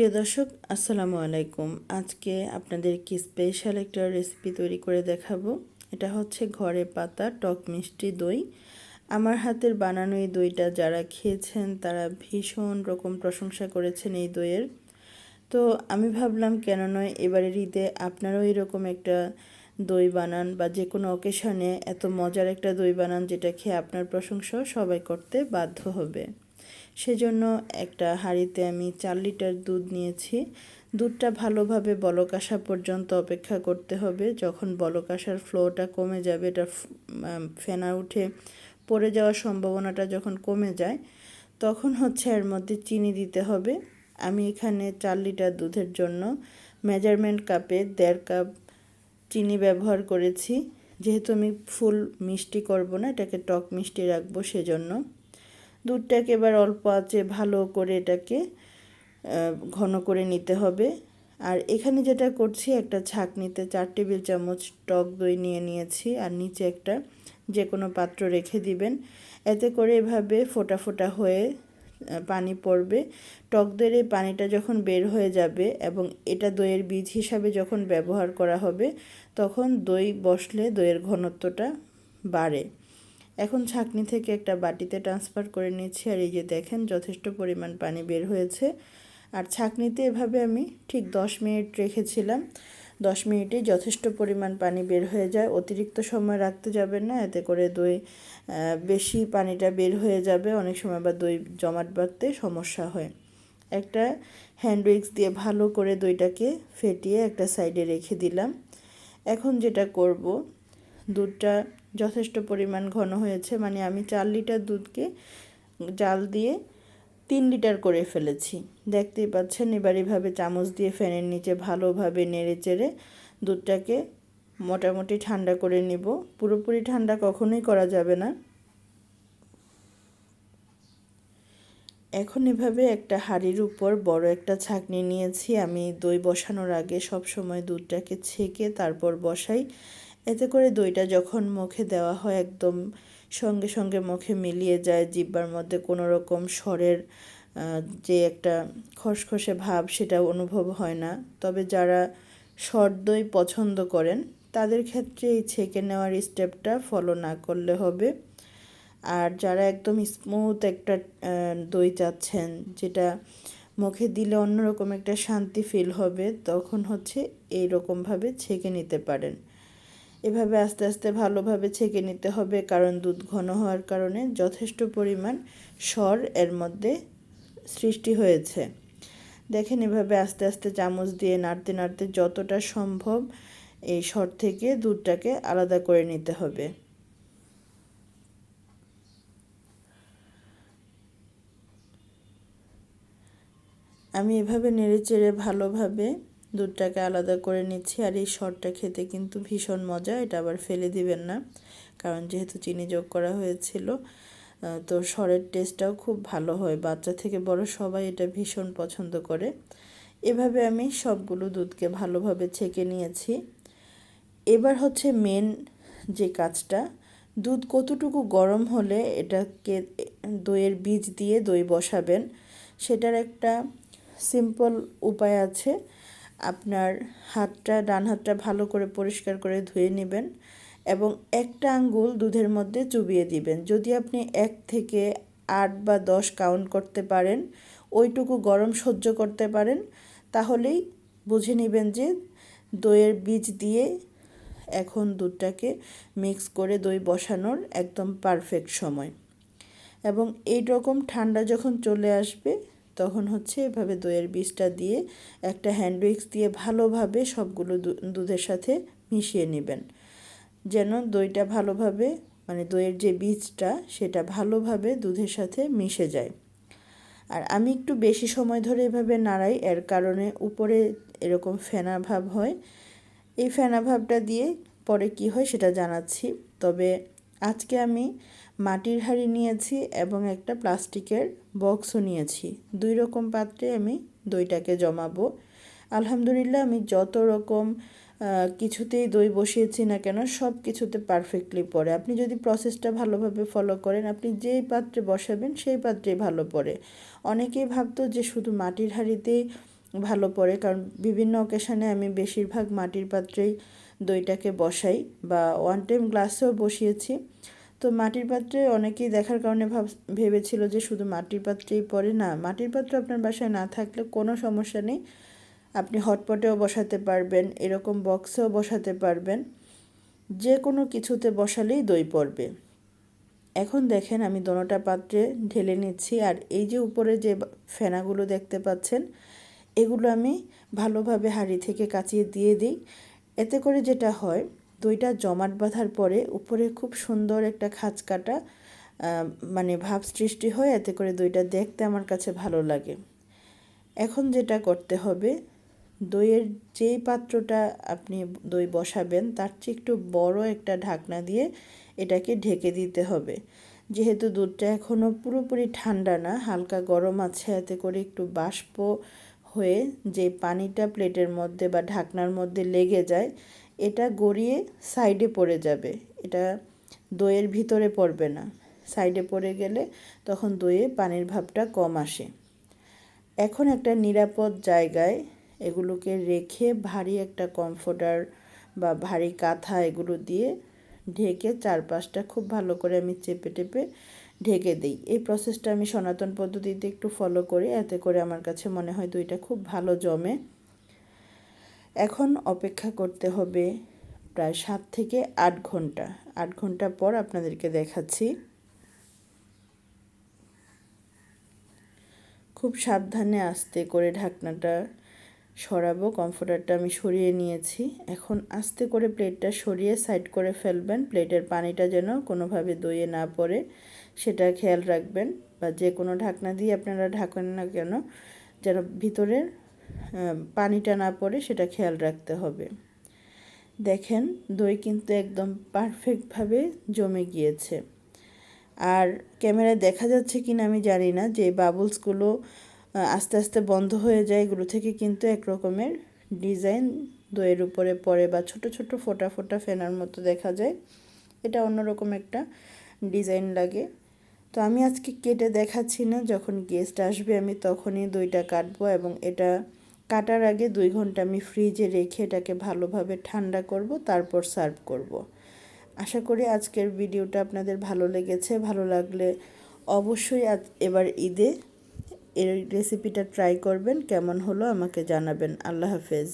প্রিয় দর্শক, আসসালামু আলাইকুম। আজকে আপনাদের কি স্পেশাল একটা রেসিপি তৈরি করে দেখাবো। এটা হচ্ছে ঘরে পাতা, টক মিষ্টি, দই। আমার হাতের বানানো এই দইটা যারা খেয়েছেন, তারা ভীষণ রকম প্রশংসা করেছেন এই দইয়ের। তো আমি ভাবলাম, কেন নয় এবারের ঈদে আপনারাও এরকম একটা দই বানান বা যে কোনো অকেশনে এত মজার একটা দই বানান যেটা খেয়ে আপনার প্রশংসাও সবাই করতে বাধ্য হবে। সেজন্য একটা হাঁড়িতে আমি চার লিটার দুধ নিয়েছি। দুধটা ভালোভাবে বলক আসা পর্যন্ত অপেক্ষা করতে হবে। যখন বলক আসার ফ্লোটা কমে যাবে, এটা ফেনা উঠে পড়ে যাওয়ার সম্ভাবনাটা যখন কমে যায়, তখন হচ্ছে এর মধ্যে চিনি দিতে হবে। আমি এখানে চার লিটার দুধের জন্য মেজারমেন্ট কাপে দেড় কাপ চিনি ব্যবহার করেছি। যেহেতু আমি ফুল মিষ্টি করব না, এটাকে টক মিষ্টি রাখব সেজন্য। দুধটাকে এবার অল্প আছে, ভালো করে এটাকে ঘন করে নিতে হবে। আর এখানে যেটা করছি, একটা ছাঁকনিতে চার টেবিল চামচ টক দই নিয়ে নিয়েছি আর নিচে একটা যে কোনো পাত্র রেখে দিবেন। এতে করে এভাবে ফোটা ফোটা হয়ে পানি পড়বে। টক দইয়ের এই পানিটা যখন বের হয়ে যাবে এবং এটা দইয়ের বীজ হিসাবে যখন ব্যবহার করা হবে, তখন দই বসলে দইয়ের ঘনত্বটা বাড়ে। এখন ছাকনি থেকে একটা বাটিতে ট্রান্সফার করে নিচ্ছি আর এই যে দেখেন যথেষ্ট পরিমাণ পানি বের হয়েছে। আর ছাকনিতে এভাবে আমি ঠিক দশ মিনিট রেখেছিলাম। দশ মিনিটে যথেষ্ট পরিমাণ পানি বের হয়ে যায়। অতিরিক্ত সময় রাখতে যাবেন না, এতে করে দই বেশি পানিটা বের হয়ে যাবে। অনেক সময় বা দই জমাট বাঁধতে সমস্যা হয়। একটা হ্যান্ড উইক্স দিয়ে ভালো করে দইটাকে ফেটিয়ে একটা সাইডে রেখে দিলাম। এখন যেটা করব, দুধটা যথেষ্ট পরিমাণ ঘন হয়েছে। মানে আমি চার লিটার দুধকে জাল দিয়ে তিন লিটার করে ফেলেছি। দেখতেই পাচ্ছেন, এবার এভাবে চামচ দিয়ে ফ্যানের নিচে ভালোভাবে নেড়ে চেড়ে দুধটাকে মোটামুটি ঠান্ডা করে নিব। পুরোপুরি ঠান্ডা কখনোই করা যাবে না। এখন এভাবে একটা হাঁড়ির উপর বড় একটা ছাকনি নিয়েছি। আমি দই বসানোর আগে সব সময় দুধটাকে ছেঁকে তারপর বসাই। এতে করে দইটা যখন মুখে দেওয়া হয় একদম সঙ্গে সঙ্গে মুখে মিলিয়ে যায়, জিব্বার মধ্যে কোনো রকম স্বরের যে একটা খসখসে ভাব সেটা অনুভব হয় না। তবে যারা শর দই পছন্দ করেন, তাদের ক্ষেত্রে এই ছেঁকে নেওয়ার স্টেপটা ফলো না করলে হবে। আর যারা একদম স্মুথ একটা দই চাচ্ছেন, যেটা মুখে দিলে অন্যরকম একটা শান্তি ফিল হবে, তখন হচ্ছে এই রকমভাবে ছেঁকে নিতে পারেন। এভাবে আস্তে আস্তে ভালোভাবে ছেঁকে নিতে হবে, কারণ দুধ ঘন হওয়ার কারণে যথেষ্ট পরিমাণ স্বর এর মধ্যে সৃষ্টি হয়েছে। দেখেন এভাবে আস্তে আস্তে চামচ দিয়ে নাড়তে নাড়তে যতটা সম্ভব এই স্বর থেকে দুধটাকে আলাদা করে নিতে হবে। আমি এভাবে নেড়ে চেড়ে ভালোভাবে দুধটাকে আলাদা করে নিচ্ছি আর এই শরটা খেতে কিন্তু ভীষণ মজা, এটা আবার ফেলে দিবেন না, কারণ যেহেতু চিনি যোগ করা হয়েছিল তো সরের টেস্টটাও খুব ভালো হয়, বাচ্চা থেকে বড় সবাই এটা ভীষণ পছন্দ করে। এভাবে আমি সবগুলো দুধকে ভালোভাবে ছেঁকে নিয়েছি। এবার হচ্ছে মেন যে কাজটা, দুধ কতটুকু গরম হলে এটাকে দইয়ের বীজ দিয়ে দই বসাবেন, সেটার একটা সিম্পল উপায় আছে। আপনার হাতটা, ডান হাতটা ভালো করে পরিষ্কার করে ধুয়ে নেবেন এবং একটা আঙ্গুল দুধের মধ্যে চুবিয়ে দিবেন। যদি আপনি এক থেকে আট বা দশ কাউন্ট করতে পারেন, ওইটুকু গরম সহ্য করতে পারেন, তাহলেই বুঝে নেবেন যে দইয়ের বীজ দিয়ে এখন দুধটাকে মিক্স করে দই বসানোর একদম পারফেক্ট সময়। এবং এই রকম ঠান্ডা যখন চলে আসবে তখন হচ্ছে এভাবে দইয়ের বীজটা দিয়ে একটা হ্যান্ড উইক্স দিয়ে ভালোভাবে সবগুলো দুধের সাথে মিশিয়ে নেবেন। যেন দইটা ভালোভাবে মানে দইয়ের যে বীজটা, সেটা ভালোভাবে দুধের সাথে মিশে যায়। আর আমি একটু বেশি সময় ধরে এভাবে নাড়াই, এর কারণে উপরে এরকম ফেনা ভাব হয়। এই ফেনা ভাবটা দিয়ে পরে কি হয় সেটা জানাচ্ছি। তবে আজকে আমি মাটির হাঁড়ি নিয়েছি এবং একটা প্লাস্টিকের বক্সও নিয়েছি। দুই রকম পাত্রে আমি দইটাকে জমাবো। আলহামদুলিল্লাহ আমি যত রকম কিছুতেই দই বসিয়েছি না কেন, সব কিছুতে পারফেক্টলি পড়ে। আপনি যদি প্রসেসটা ভালোভাবে ফলো করেন, আপনি যেই পাত্রে বসাবেন, সেই পাত্রেই ভালো পড়ে। অনেকেই ভাবতো যে শুধু মাটির হাঁড়িতেই ভালো পড়ে, কারণ বিভিন্ন অকেশানে আমি বেশিরভাগ মাটির পাত্রেই দইটাকে বসাই বা ওয়ান টাইম গ্লাসেও বসিয়েছি। তো মাটির পাত্রে অনেকেই দেখার কারণে ভাব, ভেবেছিল যে শুধু মাটির পাত্রেই পড়ে না, মাটির পাত্র আপনার বাসায় না থাকলে কোনো সমস্যা নেই। আপনি হটপটেও বসাতে পারবেন, এরকম বক্সেও বসাতে পারবেন। যে কোনো কিছুতে বসালেই দই পড়বে। এখন দেখেন আমি দোনোটা পাত্রে ঢেলে নিচ্ছি, আর এই যে উপরে যে ফেনাগুলো দেখতে পাচ্ছেন, এগুলো আমি ভালোভাবে হাঁড়ি থেকে কাচিয়ে দিয়ে দিই। এতে করে যেটা হয়, দইটা জমাট বাঁধার পরে উপরে খুব সুন্দর একটা খাঁচ কাটা মানে ভাব সৃষ্টি হয়, এতে করে দইটা দেখতে আমার কাছে ভালো লাগে। এখন যেটা করতে হবে, দইয়ের যেই পাত্রটা আপনি দই বসাবেন, তার চেয়ে একটু বড় একটা ঢাকনা দিয়ে এটাকে ঢেকে দিতে হবে। যেহেতু দুধটা এখনও পুরোপুরি ঠান্ডা না, হালকা গরম আছে, এতে করে একটু বাষ্প হয়ে যে পানিটা প্লেটের মধ্যে বা ঢাকনার মধ্যে লেগে যায়, এটা গড়িয়ে সাইডে পড়ে যাবে। এটা দইয়ের ভিতরে পড়বে না। সাইডে পড়ে গেলে তখন দইয়ে পানির ভাবটা কম আসে। এখন একটা নিরাপদ জায়গায় এগুলোকে রেখে ভারী একটা কমফোর্টার বা ভারী কাঁথা এগুলো দিয়ে ঢেকে চারপাশটা খুব ভালো করে আমি চেপে টেপে ঢেকে দিই। এই প্রসেসটা আমি সনাতন পদ্ধতিতে একটু ফলো করি, এতে করে আমার কাছে মনে হয় দুইটা খুব ভালো জমে। এখন অপেক্ষা করতে হবে প্রায় সাত থেকে আট ঘণ্টা। আট ঘণ্টা পর আপনাদেরকে দেখাচ্ছি। খুব সাবধানে আস্তে করে ঢাকনাটা সরাবো, কমফোর্টারটা আমি সরিয়ে নিয়েছি। এখন আস্তে করে প্লেটটা সরিয়ে সাইড করে ফেলবেন। প্লেটের পানিটা যেন কোনোভাবে দইয়ে না পড়ে। সেটা খেয়াল রাখবেন বা যে কোনো ঢাকনা দিয়ে আপনারা ঢাকেন না কেন, যেন ভিতরের পানিটা না পড়ে সেটা খেয়াল রাখতে হবে। দেখেন দই কিন্তু একদম পারফেক্টভাবে জমে গিয়েছে। আর ক্যামেরায় দেখা যাচ্ছে কি না আমি জানি না, যে বাবলসগুলো আস্তে আস্তে বন্ধ হয়ে যায়, এগুলো থেকে কিন্তু এক রকমের ডিজাইন দইয়ের উপরে পড়ে বা ছোট ছোট ফোটা ফোটা ফেনার মতো দেখা যায়। এটা অন্যরকম একটা ডিজাইন লাগে। তো আমি আজকে কেটে দেখাচ্ছি না, যখন গেস্ট আসবে আমি তখনই দইটা কাটবো এবং এটা কাটার আগে দুই ঘণ্টা আমি ফ্রিজে রেখে এটাকে ভালোভাবে ঠান্ডা করব, তারপর সার্ভ করব। আশা করি আজকের ভিডিওটা আপনাদের ভালো লেগেছে, ভালো লাগলে অবশ্যই এবার ঈদে এর রেসিপিটা ট্রাই করবেন, কেমন হলো আমাকে জানাবেন। আল্লাহ হাফেজ।